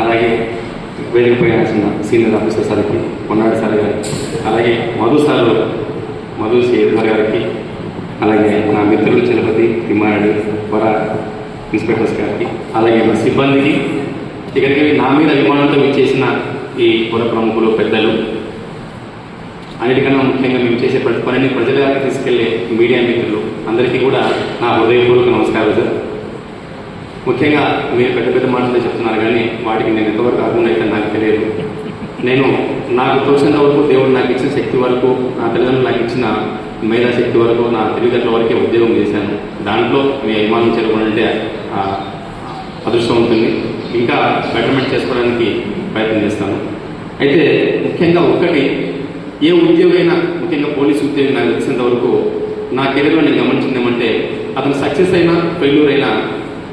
అలాగే వేదిక పైన సీనియర్ ఆఫీసర్ సార్కి కొన్నాడు సార్ గారికి అలాగే మధు సార్ మధు సేవర్ గారికి అలాగే నా మిత్రులు చలపతి తిమ్మారెడ్డి వర ఇన్స్పెక్టర్స్ గారికి అలాగే మా సిబ్బందికి ఇక్కడికి నా మీద అభిమానంతో విచ్చేసిన ఈ పుర ప్రముఖులు పెద్దలు అన్నిటికన్నా ముఖ్యంగా మేము చేసే ప్రతి పనిని ప్రజల దాకా తీసుకెళ్ళే మీడియా మిత్రులు అందరికీ కూడా నా హృదయపూర్వక నమస్కారాలు సార్. ముఖ్యంగా మీరు పెద్ద పెద్ద మాటలు చెప్తున్నారు కానీ వాటికి నేను ఎంతవరకు అర్థం అయితే నాకు తెలియదు. నేను నాకు తోచినంత వరకు దేవుడు నాకు ఇచ్చిన శక్తి వరకు నా తల్లిదండ్రులు నాకు ఇచ్చిన మేధా శక్తి వరకు నా తల్లిదండ్రుల వరకే ఉద్యోగం చేశాను. దాంట్లో మీ అభిమానం చేరుకోవాలంటే అదృష్టం ఉంటుంది. ఇంకా బెటర్మెంట్ చేసుకోవడానికి ప్రయత్నం చేస్తాను. అయితే ముఖ్యంగా ఒక్కటి ఏ ఉద్యోగైనా ముఖ్యంగా పోలీస్ ఉద్యోగం నాకు తెలిసినంత వరకు నా కెరీర్లో నేను గమనించింది ఏమంటే అతను సక్సెస్ అయినా ఫెయిల్యూర్ అయినా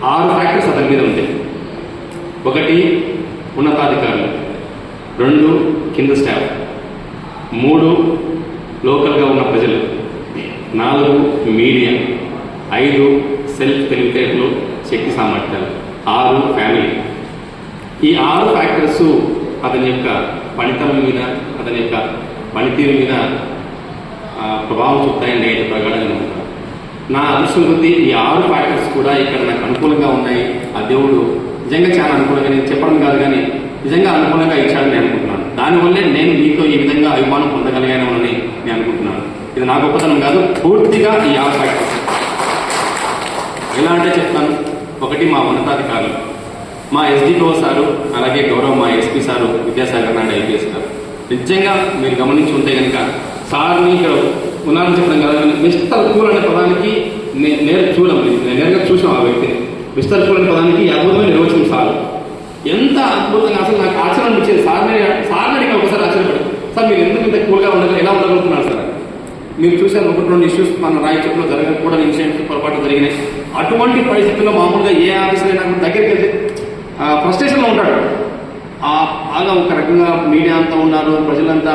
ఆరు ఫ్యాక్టర్స్ అతని మీద ఉంటాయి. ఒకటి ఉన్నతాధికారులు. రెండు కింద స్టాఫ్ మూడు లోకల్గా ఉన్న ప్రజలు. నాలుగు మీడియా ఐదు సెల్ఫ్ తెలివితేటలు శక్తి సామర్థ్యాలు. ఆరు ఫ్యామిలీ ఈ ఆరు ఫ్యాక్టర్స్ అతని యొక్క పనితనం మీద అతని యొక్క పనితీరు మీద ప్రభావం చూపుతాయని అయితే ప్రగాఢంగా నా అదృష్టం కొద్దీ ఈ ఆరు ఫ్యాక్టర్స్ కూడా ఇక్కడ నాకు అనుకూలంగా ఉన్నాయి. ఆ దేవుడు నిజంగా చాలా అనుకూలంగా నేను చెప్పడం కాదు కానీ నిజంగా అనుకూలంగా ఇచ్చాడని నేను అనుకుంటున్నాను. దానివల్లే నేను మీతో ఈ విధంగా అభిమానం పొందగలిగాను అని నేను అనుకుంటున్నాను. ఇది నా గొప్పతనం కాదు పూర్తిగా ఈ ఆరు ఫ్యాక్టర్స్ ఎలా అంటే చెప్తాను ఒకటి మా ఉన్నతాధికారులు. మా ఎస్డిఓ సారు అలాగే గౌరవ మా SP sir Vidyasagar Naidu IPS గారు నిజంగా మీరు గమనించి ఉంటే కనుక సార్ని ఇక్కడ ఉన్నారని చెప్పడం కాదు మిస్టర్ కూల్ అనే పదానికి నేను నేరు చూడం నేను నేరుగా చూసాం ఆ వ్యక్తిని. మిస్టర్ కూల్ అనే పదానికి అద్భుతమైన నిర్వచనం సార్. ఎంత అద్భుతంగా అసలు నాకు ఆశ్చర్యం అనిపించేది. సార్ని సార్ని అడిగిన ఒకసారి ఆశ్చర్యపడి సార్ మీరు ఎందుకు ఇంత కూల్గా ఉండగల ఎలా ఉండగలుగుతున్నారు సార్? మీరు చూసారు ఒకటి రెండు ఇష్యూస్ మన రాయచోట్లో జరగక కూడా ఇన్సిడెంట్స్ పొరపాటు జరిగినాయి. అటువంటి పరిస్థితుల్లో మామూలుగా ఏ ఆఫీసర్ అయినా దగ్గరికి వెళ్తే ఫ్రస్ట్రేషన్లో ఉంటాడు. ఆ బాగా ఒక రకంగా మీడియా అంతా ఉన్నారు ప్రజలంతా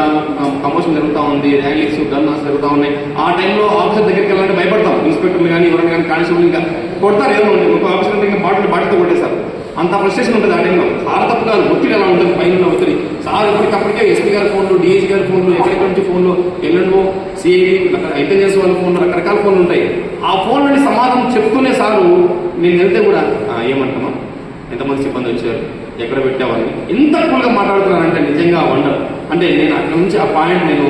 ప్రమోషన్ జరుగుతూ ఉంది ర్యాలీస్ ధర్నాస్ జరుగుతూ ఉన్నాయి. ఆ టైంలో ఆఫీసర్ దగ్గరికి వెళ్ళాలంటే భయపడతాం. ఇన్స్పెక్టర్లు కానీ ఎవరైనా కానీ కానిస్టేబుల్ ఇంకా కొడతారు ఏదో ఒక ఆఫీసర్ అంటే ఇంకా బాటిల్ బాటిల్తో కొట్టేశారు అంత ఫ్రస్ట్రేషన్ ఉంటుంది ఆ టైంలో. సార్ తప్పు కాదు ఒత్తిడి ఎలా ఉంటుంది? పైన ఒత్తిడి. సార్ ఇప్పటికప్పటికే ఎస్పీ గారి ఫోన్లు డిఎస్ గారి ఫోన్లు ఎక్కడెక్కడి నుంచి ఫోన్లు ఎల్ఎన్ఓ సిఐడి ఇంటెలిజెన్స్ వాళ్ళ ఫోన్లు రకరకాల ఫోన్లు ఉంటాయి. ఆ ఫోన్ నుండి సమాధానం చెప్తూనే సారు నేను వెళ్తే కూడా ఏమంటామా ఎంతమంది సిబ్బంది వచ్చారు? ఎక్కడ పెట్టావని ఇంత కూల్గా మాట్లాడుతున్నానంటే నిజంగా వండర్. అంటే నేను అక్కడ నుంచి ఆ పాయింట్ నేను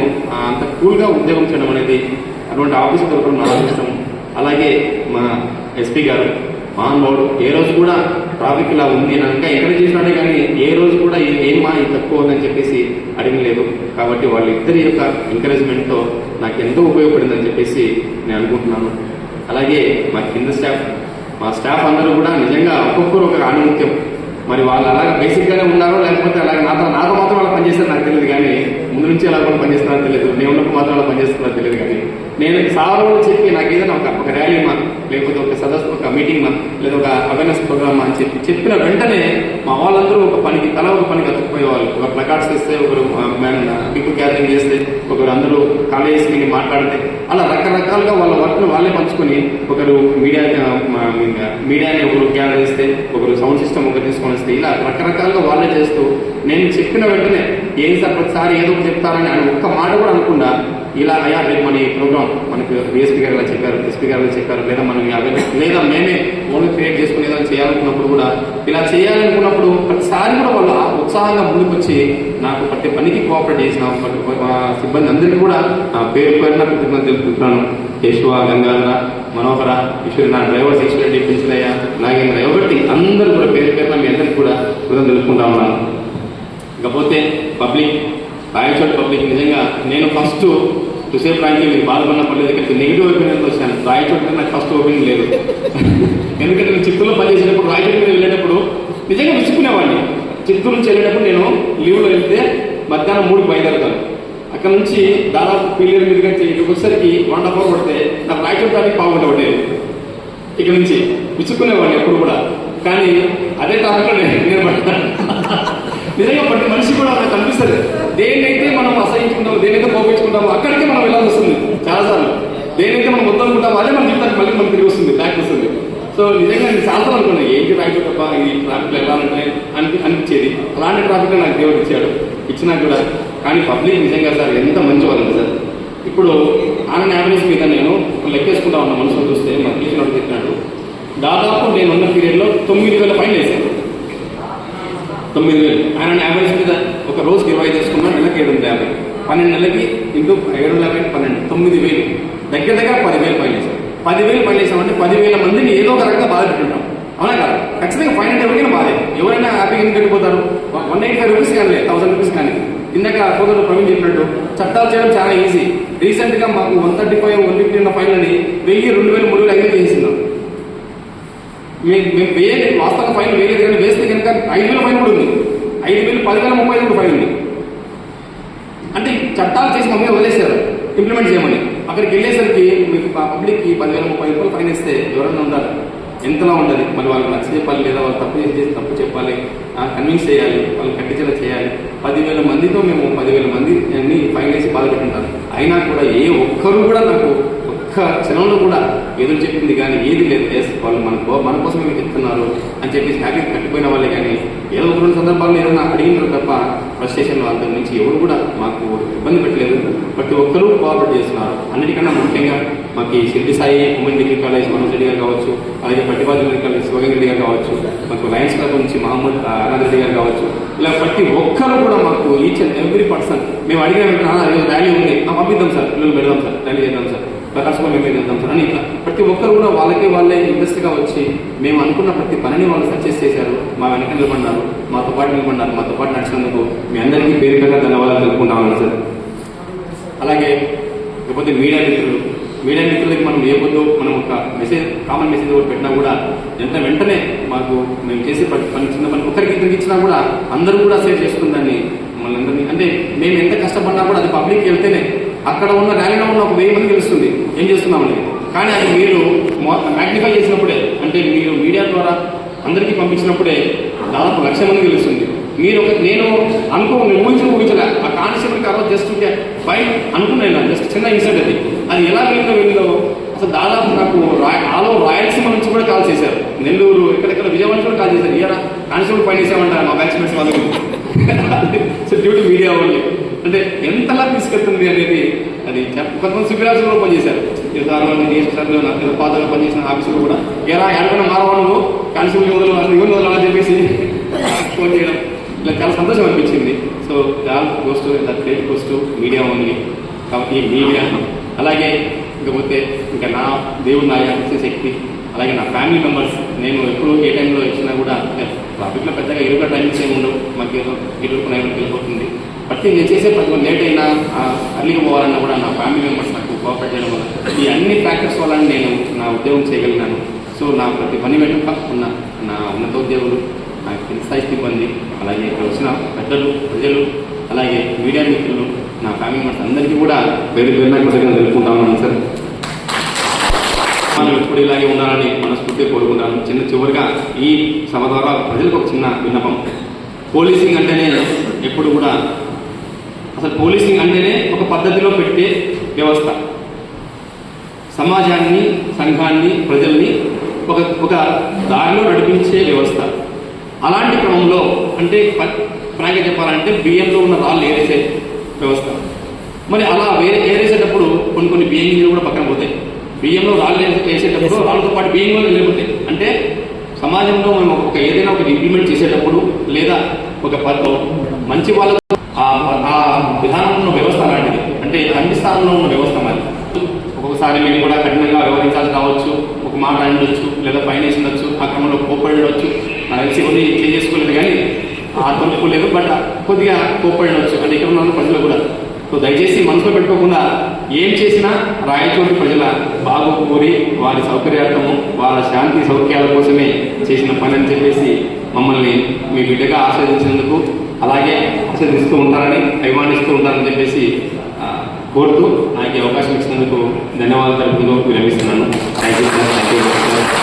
అంత కూల్గా ఉద్యోగం చేయడం అనేది అటువంటి ఆఫీస్ దొరకడం నా అదృష్టం అలాగే మా ఎస్పీ గారు మహానుభావుడు ఏ రోజు కూడా ట్రాఫిక్ ఇలా ఉంది అని ఇంకా ఎంకరేజ్ చేసినాడే కానీ ఏ రోజు కూడా ఏం మా ఇది తక్కువ ఉందని చెప్పేసి అడగలేదు. కాబట్టి వాళ్ళిద్దరి యొక్క ఎంకరేజ్మెంట్తో నాకు ఎంతో ఉపయోగపడిందని చెప్పేసి నేను అనుకుంటున్నాను. అలాగే మా కింద స్టాఫ్ మా స్టాఫ్ అందరూ కూడా నిజంగా ఒక్కొక్కరు ఒక ఆణిముత్యం మరి వాళ్ళు అలాగే బేసిక్ గానే ఉన్నారో లేకపోతే అలాగే నాతో నాతో మాత్రం అలా పనిచేస్తారు నాకు తెలియదు కానీ ముందు నుంచి అలా కూడా పనిచేస్తారో తెలియదు. నేను ఉన్నప్పుడు మాత్రం అలా పనిచేస్తున్నారో తెలియదు కానీ నేను సార్ చెప్పి నాకు ఏదైనా ఒక ఒక ర్యాలీ మా లేకపోతే ఒక సదస్సు ఒక మీటింగ్ మా లేదా ఒక అవేర్నెస్ ప్రోగ్రామ్ అని చెప్పి చెప్పిన వెంటనే మా వాళ్ళందరూ ఒక పనికి తల ఒక పనికి అతుక్కుపోయేవాళ్ళు. ఒక ప్లకార్డ్స్ ఇస్తే ఒకరు పీపుల్ గ్యాదరింగ్ చేస్తే ఒకరు అందరూ కాలేజెస్ మీద మాట్లాడితే అలా రకరకాలుగా వాళ్ళ వర్క్ను వాళ్ళే పంచుకొని ఒకరు మీడియా మీడియాని ఒకరు గ్యాదర్ చేస్తే ఒకరు సౌండ్ సిస్టమ్ ఒకరు తీసుకొని వస్తే ఇలా రకరకాలుగా వాళ్ళే చేస్తూ నేను చెప్పిన వెంటనే ఏం సార్ ప్రతిసారి ఏదో ఒకటి చెప్తారని అని ఒక్క మాట కూడా అనుకుండా ఇలా అయ్యా రేపు మన ఈ ప్రోగ్రామ్ మనకు డిఎస్పీ గారు ఇలా చెప్పారు ఎస్పీ గారు ఇలా చెప్పారు లేదా మనం ఈ లేదా మేమే ఓన్లీ క్రియేట్ చేసుకుని ఏదైనా చేయాలనుకున్నప్పుడు కూడా ఇలా చేయాలనుకున్నప్పుడు ప్రతిసారి కూడా వాళ్ళు ఉత్సాహంగా ముందుకు వచ్చి నాకు ప్రతి పనికి కోఆపరేట్ చేసిన మా సిబ్బంది అందరికీ కూడా నా పేరు పేరున కృతజ్ఞత తెలుపుతున్నాను. కేశవ గంగాధర మనోహర ఈశ్వరి నా డ్రైవర్స్ ఈశ్వరెడ్డి పెంచలయ్య నాగేంద్ర ఎవరి అందరూ కూడా పేరు పేరున మీ అందరికీ కూడా కృతజ్ఞత తెలుపుకుంటా ఉన్నాను. ఇకపోతే పబ్లిక్ రాయచోటి పబ్లిక్ నిజంగా నేను ఫస్ట్ టుసేఫ్ ర్యాంక్లో మీరు పాల్గొన్నప్పుడు ఇక్కడికి నెగిటివ్ ఒపీనియన్తో వచ్చాను. రాయచోటి మీద నాకు ఫస్ట్ ఒపీనియన్ లేదు. ఎందుకంటే నేను చిత్తూరులో పనిచేసేటప్పుడు రాయచోటి మీద వెళ్ళేటప్పుడు నిజంగా విసుకునేవాడిని చిత్తూరు నుంచి వెళ్ళేటప్పుడు నేను లీవ్లో వెళ్తే మధ్యాహ్నం మూడు బయలుదేరుతాను. అక్కడ నుంచి దాదాపు పిల్లలు మీదుగా ఇక్కడికి వచ్చేసరికి వన్ హాఫ్ అవర్ పడితే నాకు రాయచోటి దానికి బాగుంటే పట్టేది. ఇక్కడ నుంచి విసుక్కునేవాడిని ఎప్పుడు కూడా. కానీ అదే టాపిక్లో నేను నిజంగా ప్రతి మనిషి కూడా నాకు కనిపిస్తుంది. దేన్నైతే మనం అసహించుకుంటాం దేనైతే కోపించుకుంటామో అక్కడికే మనం వెళ్ళాల్సి వస్తుంది. చాలాసార్లు. దేనైతే మనం మొత్తం ఉంటాం అదే మన జీవితానికి మళ్ళీ మనం తిరిగి వస్తుంది బ్యాక్ వస్తుంది. సో నిజంగా నేను చాలా అనుకున్నా ఏంటి ట్రాఫిక్ తప్ప ఈ ట్రాఫిక్ వెళ్ళాలంటే అని అనిపించేది. అలాంటి ట్రాఫిక్ నాకు దేవుడు ఇచ్చాడు. ఇచ్చినా కూడా కానీ పబ్లిక్ నిజంగా సార్ ఎంత మంచి వాళ్ళండి సార్. ఇప్పుడు ఆనంద్ యావరేజ్ మీద నేను లెక్కేసుకుంటా ఉన్న మనుషులు చూస్తే మా టీచర్ చెప్పినాడు దాదాపు నేను ఉన్న పీరియడ్లో తొమ్మిది వేల పైన వేసాను తొమ్మిది వేలు. ఆయన యావరేజ్ మీద ఒక రోజుకి ఇరవై చేసుకున్నా నెలకి ఏడు వందల యాభై. పన్నెండు నెలలకి ఇంటూ ఏడు వందల యాభై పన్నెండు తొమ్మిది వేలు. దగ్గర దగ్గర పదివేలు పనిచేసాం పదివేలు పనిచేసామంటే పదివేల మందిని ఏదో ఒక రకంగా బాధ పెట్టుంటాం అవునా కాదు? ఖచ్చితంగా ఫైవ్ హండ్రెడ్ ఎవరికైనా బాధే. ఎవరైనా హ్యాపీగా ఎందుకు కట్టిపోతారు వన్ ఎయిటీ ఫైవ్ రూపీస్ కానీ థౌసండ్ రూపీస్ కానీ ఇందాక సోదరుడు ప్రవీణ్ చెప్పినట్టు చట్టాలు చేయడం చాలా ఈజీ. రీసెంట్గా మాకు one thirty five one fifty ఉన్న ఫైన్ అని వెయ్యి రెండు వేలు మూడు వేలు ఐదు చేసిందాం మేము మేము వేయలేదు. వాస్తవంగా ఫైన్ వేయలేదు కానీ వేస్తే కనుక ఐదు వేల ఫైన్ కూడా ఉంది. ఐదు వేలు పదివేల ముప్పై ఐదు ఫైన్ ఉంది. అంటే చట్టాలు చేసి మమ్మీ వదిలేశారు. ఇంప్లిమెంట్ చేయమని. అక్కడికి వెళ్ళేసరికి మీకు పబ్లిక్కి పదివేల ముప్పై రూపాయలు ఫైన్ ఇస్తే ఎవరన్నా ఉండాలి. ఎంతలా ఉండదు మరి వాళ్ళకి నచ్చ చెప్పాలి లేదా వాళ్ళు తప్పు చేసి చేసి తప్పు చెప్పాలి. కన్విన్స్ చేయాలి. వాళ్ళు కట్టించేలా చేయాలి. పదివేల మందితో మేము పదివేల మంది అన్ని ఫైన్ వేసి బాధపెట్టుంటారు అయినా కూడా ఏ ఒక్కరు కూడా నాకు ఒక్క క్షణంలో కూడా ఎదురు చెప్పింది కానీ ఏది లేదు. ఎస్ వాళ్ళు మన మన కోసం ఏమి చెప్తున్నారు అని చెప్పేసి హ్యాపీ కట్టిపోయిన వాళ్ళే కానీ ఏదో ఒక రెండు సందర్భాల్లో ఏదైనా అడిగినారు తప్ప ఫ్రస్ట్రేషన్ అంతకు నుంచి ఎవరు కూడా మాకు ఇబ్బంది పెట్టలేదు. ప్రతి ఒక్కరూ కోఆపరేట్ చేస్తున్నారు. అన్నిటికన్నా ముఖ్యంగా మాకు ఈ Shirdi Sai women degree college Manoj Reddy గారు కావచ్చు అలాగే పట్టిబాజు డిగ్రీ కాలేజ్ శివగంగ రెడ్డి గారు కావచ్చు మాకు లయన్స్ క్లబ్ నుంచి మహమ్మద్ ఆనంద్ రెడ్డి గారు కావచ్చు ఇలా ప్రతి ఒక్కరు కూడా మాకు ఈచ్ అండ్ ఎవ్రీ పర్సన్ మేము అడిగిన వెంటనే "ఆ, ర్యాలీ ఉంది ఆ, పంపిద్దాం సార్ పిల్లలు పెడదాం సార్ ర్యాలీ చేద్దాం సార్. ప్రకాశం మేము చేద్దాం సార్ అని ఇట్లా ప్రతి ఒక్కరు కూడా వాళ్ళకి వాళ్ళే ఇంట్రెస్ట్గా వచ్చి మేము అనుకున్న ప్రతి పనిని వాళ్ళు సక్సెస్ చేశారు. మా వెనక నిలబడినారు మాతో పాటు నిలబడినారు మాతో పాటు నడిచినందుకు మీ అందరికీ పేరు పేరుగా ధన్యవాదాలు తెలుపుకుంటామని సార్. అలాగే లేకపోతే మీడియా మిత్రులు మీడియా మిత్రులకి మనం ఏ పొద్దు మనం ఒక మెసేజ్ కామన్ మెసేజ్ ఒకటి పెట్టినా కూడా ఎంత వెంటనే మాకు మేము చేసే పని చిన్న పని ఒకరికి ఇద్దరికి ఇచ్చినా కూడా అందరూ కూడా సేవ్ చేసుకుందని మమ్మల్ని అందరినీ అంటే మేము ఎంత కష్టపడినా కూడా అది పబ్లిక్కి వెళ్తేనే అక్కడ ఉన్న ర్యాలీలో ఉన్న ఒక వెయ్యి మంది తెలుస్తుంది ఏం చేస్తున్నామని కానీ అది మీరు మ్యాగ్నిఫై చేసినప్పుడే అంటే మీరు మీడియా ద్వారా అందరికీ పంపించినప్పుడే దాదాపు లక్ష మంది తెలుస్తుంది మీరు ఒక నేను అనుకో ఊహించిన ఊహించలే. ఆ కానిస్టేబుల్కి ఆ చేస్తుంటే జస్ట్ బయట అనుకున్నాను జస్ట్ చిన్న ఇన్సిడెంట్ అది. అది ఎలా వెళ్ళిందో వెళ్ళిందో అసలు దాదాపు నాకు రాయ రాయలసీమ నుంచి కూడా కాల్ చేశారు. నెల్లూరు ఇక్కడెక్కడ విజయవాడ నుంచి కూడా కాల్ చేశారు. ఇయరా కానిస్టేబుల్ పని చేసామంటారు మా బ్యాచ్మెంట్స్ వాళ్ళు సో డ్యూ టు మీడియా వాళ్ళు అంటే ఎంత తీసుకెళ్తుంది అనేది అది కొంతమంది సివిలాసులు పనిచేశారు. ఈ సార్ వాళ్ళు నాకు ఏదో పనిచేసిన ఆఫీసులు కూడా. ఎలా ఎడమైనా మారవాళ్ళు కానిస్టేబుల్ వదలు అసలు ఇవన్నీ చెప్పేసి ఫోన్ చేయడం. ఇలా చాలా సంతోషం అనిపించింది. సో చాలా గోస్ట్ దట్ గ్రేట్ గోస్ట్ మీడియా ఉంది కాబట్టి మీడియా. అలాగే ఇకపోతే ఇంకా నా దేవుడు నా ఇచ్చే శక్తి. అలాగే నా ఫ్యామిలీ మెంబర్స్. నేను ఎప్పుడు ఏ టైంలో ఇచ్చినా కూడా ట్రాఫిక్లో పెద్దగా ఇరుగా టైమింగ్స్ ఏమి ఉండవు. మాకు ఏదో ఇరుకు వెళ్ళిపోతుంది. బట్ నేను చేసే ప్రతి ఒక్క లేట్ అయినా అర్లీగా పోవాలన్నా కూడా నా ఫ్యామిలీ మెంబర్స్ నాకు కోఆపరేట్ చేయడం వల్ల ఈ అన్ని ఫ్యాక్టర్స్ వల్ల నేను నా ఉద్యోగం చేయగలిగినాను సో నా ప్రతి పని వెనుక ఉన్న నా ఉన్నతోద్యోగులు నా కింద స్థాయి సిబ్బంది అలాగే ఇక్కడ వచ్చిన పెద్దలు ప్రజలు అలాగే మీడియా మిత్రులు నా ఫ్యామిలీ మెంబర్స్ అందరికీ కూడా పేరు పేరున కృతజ్ఞతలు తెలుపుకుంటా ఉన్నాను సార్. మనం ఎప్పుడు ఇలాగే ఉండాలని మనస్ఫూర్తిగా కోరుకుంటాను. చిన్న చివరిగా ఈ సభ ద్వారా ప్రజలకు ఒక చిన్న విన్నపం. పోలీసింగ్ అంటేనే ఎప్పుడు కూడా అసలు పోలీసింగ్ అంటేనే ఒక పద్ధతిలో పెట్టే వ్యవస్థ. సమాజాన్ని సంఘాన్ని ప్రజల్ని ఒక ఒక దారిలో నడిపించే వ్యవస్థ. అలాంటి క్రమంలో అంటే ఫ్రాంక్గా చెప్పాలంటే బియ్యంలో ఉన్న రాళ్ళు ఏరేసే వ్యవస్థ. మరి అలా వేరే ఏరేసేటప్పుడు కొన్ని కొన్ని బియ్యం గింజలు కూడా పక్కన పోతాయి. బియ్యంలో రాళ్ళు వేసే- వేసేటప్పుడు రాళ్ళతో పాటు బియ్యం కూడా వెళ్ళిపోతాయి అంటే సమాజంలో మనం ఒక ఏదైనా ఒకటి ఇంప్లిమెంట్ చేసేటప్పుడు లేదా ఒక మంచి వాళ్ళ ఆ ఆ విధానంలో ఉన్న వ్యవస్థ లాంటిది అంటే అన్ని స్థానంలో ఉన్న వ్యవస్థ మరి ఒక్కొక్కసారి మీరు కూడా కఠినంగా వ్యవహరించాల్సి కావచ్చు ఒక మాట అండొచ్చు లేదా పైన వేసి ఉండొచ్చు ఆ క్రమంలో కోప్పడి ఉండొచ్చు నాకు తెలిసి కొన్ని చేసుకోలేదు కానీ ఆత్మలేదు బట్ కొద్దిగా కోప్పడి అంటే ఇక్కడ ఉన్న ప్రజలు కూడా. సో దయచేసి మనసులో పెట్టుకోకుండా ఏం చేసినా రాయచోటి ప్రజల బాగు కోరి వారి సౌకర్యార్థము వారి శాంతి సౌఖ్యాల కోసమే చేసిన పని అని చెప్పేసి మమ్మల్ని మీ బిడ్డగా ఆస్వాదించినందుకు అలాగే ఆస్వాదిస్తూ ఉంటారని అభిమానిస్తూ ఉంటారని చెప్పేసి కోరుతూ నాకు అవకాశం ఇచ్చినందుకు ధన్యవాదాలు తెలుపుతూ విరమిస్తున్నాను. Thank you thank you